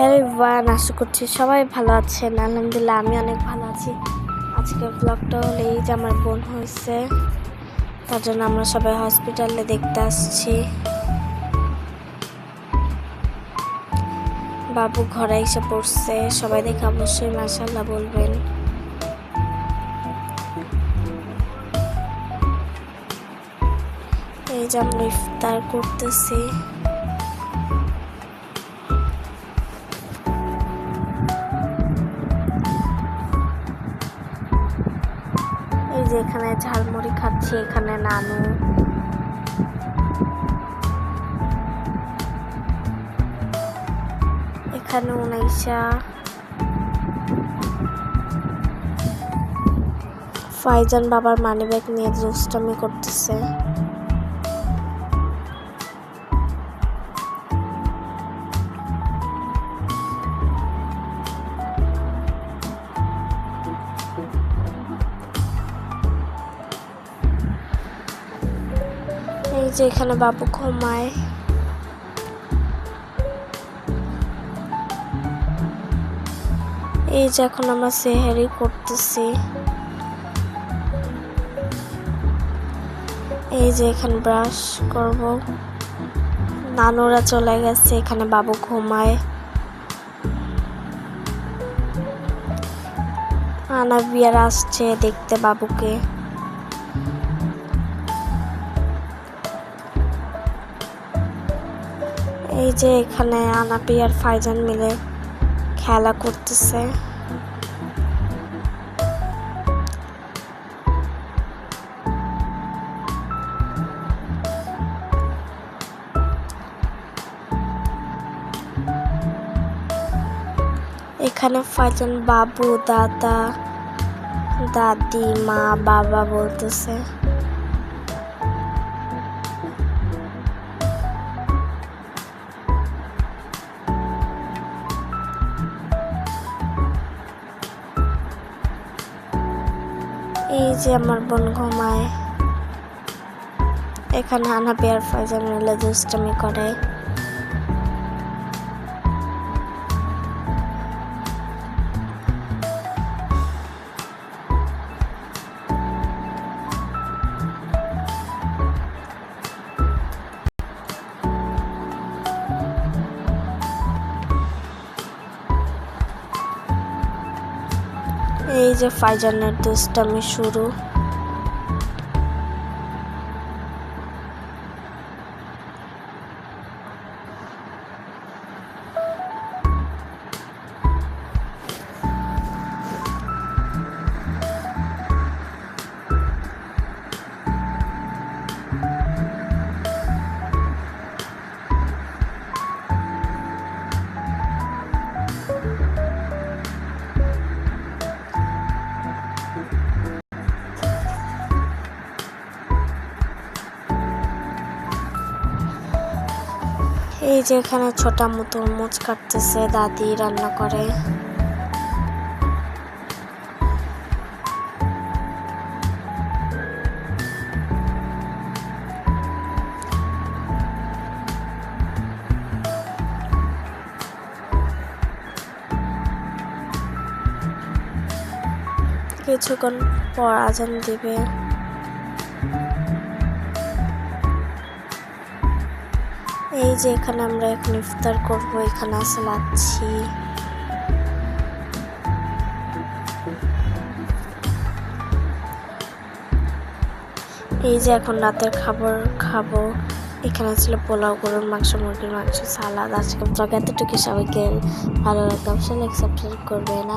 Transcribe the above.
Hello everyone, আশা করছি সবাই ভালো আছেন। আলহামদুলিল্লাহ, আমি অনেক ভালো আছি। আজকের ব্লগটা হলো এই যে আমার বোন হয়েছে, তার জন্য আমরা সবাই হসপিটালে দেখতে আসছি। বাবু ঘরে এসে পড়ছে, সবাই দেখে অবশ্যই মাসাল্লাহ বলবেন। এই যে আমরা ইফতার করতেছি। যে এখানে ঝালমুড়ি খাচ্ছি, এখানে নানু। এখানে উনাইশা ফাইজান বাবার মানি ব্যাগ নিয়ে দুষ্টামি করতেছে। এই যে এখানে বাবু ঘুমায়। এই যে এখন আমরা সেহারি করতেছি এই যে এখানে ব্রাশ করব। নানুরা চলে গেছে, এখানে বাবু ঘুমায়। আনা বিয়ার আসছে দেখতে বাবুকে। এই যে এখানে আনাপি আর ফাইজান মিলে খেলা করতেছে। এখানে ফাইজান বাবু, দাদা, দাদি, মা, বাবা বলতেছে। এই যে আমার বোন ঘুমায়। এখানে আনা পেয়ার ফাইজান মিলে দুষ্টামি করে। এই যে ফাইজানের আমি শুরু। এই যে এখানে ছোটা মতো মুচ কাটতেছে দাদি রান্না করে। কিছুক্ষণ পর আজান দিবে। এই যে এখানে আমরা এখন ইফতার করব, এখানে আছে লাচ্ছি এই যে এখন রাতের খাবার খাব। এখানে ছিল পোলাও, গরুর মাংস, মুরগির মাংস, সালাদ। আজকে ব্লগ এতটুকু সবাইকে ভালো লাগবে অবশ্যই লাইক সাবস্ক্রাইব করবেন।